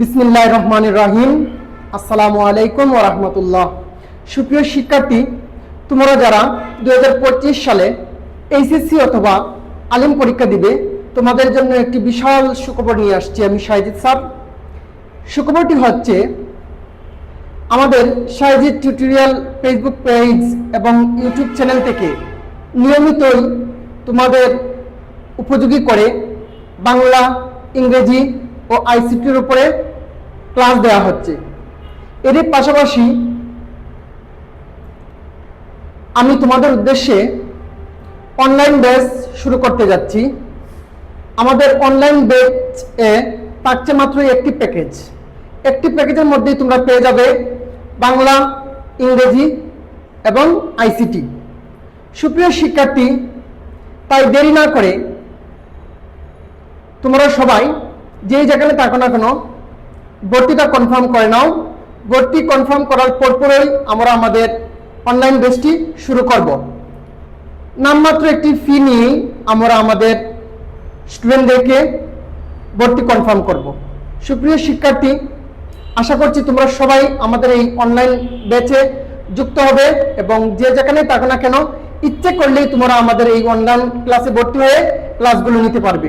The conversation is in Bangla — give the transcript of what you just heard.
বিসমিল্লাহ রহমান রাহিম। আসসালামু আলাইকুম রহমতুল্লাহ। সুপ্রিয় শিক্ষার্থী, তোমরা যারা দু হাজার পঁচিশ সালে এইচএসসি অথবা আলিম পরীক্ষা দিবে, তোমাদের জন্য একটি বিশাল সুখবর নিয়ে আসছি আমি শাহিদ স্যার। সুখবরটি হচ্ছে, আমাদের শাহিদ টিউটোরিয়াল ফেসবুক পেজ এবং ইউটিউব চ্যানেল থেকে নিয়মিতই তোমাদের উপযোগী করে বাংলা, ইংরেজি ও আইসিটির উপরে ক্লাস দেওয়া হচ্ছে। এর পাশাপাশি আমি তোমাদের উদ্দেশ্যে অনলাইন ব্যাচ শুরু করতে যাচ্ছি। আমাদের অনলাইন ব্যাচ এ থাকছে মাত্র একটি প্যাকেজ একটি প্যাকেজের মধ্যেই তোমরা পেয়ে যাবে বাংলা, ইংরেজি এবং আইসিটি সুপ্রিয় শিক্ষার্থী, তাই দেরি না করে তোমরা সবাই যেই যেখানে থাকো না কেন, ভর্তিটা কনফার্ম করে নাও। ভর্তি কনফার্ম করার পরপরই আমরা আমাদের অনলাইন বেসটি শুরু করব। নামমাত্র একটি ফি নিয়েই আমরা আমাদের স্টুডেন্টদেরকে ভর্তি কনফার্ম করব। সুপ্রিয় শিক্ষার্থী, আশা করছি তোমরা সবাই আমাদের এই অনলাইন ব্যাচে যুক্ত হবে এবং যে যেখানে থাকো না কেন, ইচ্ছে করলেই তোমরা আমাদের এই অনলাইন ক্লাসে ভর্তি হয়ে ক্লাসগুলো নিতে পারবে।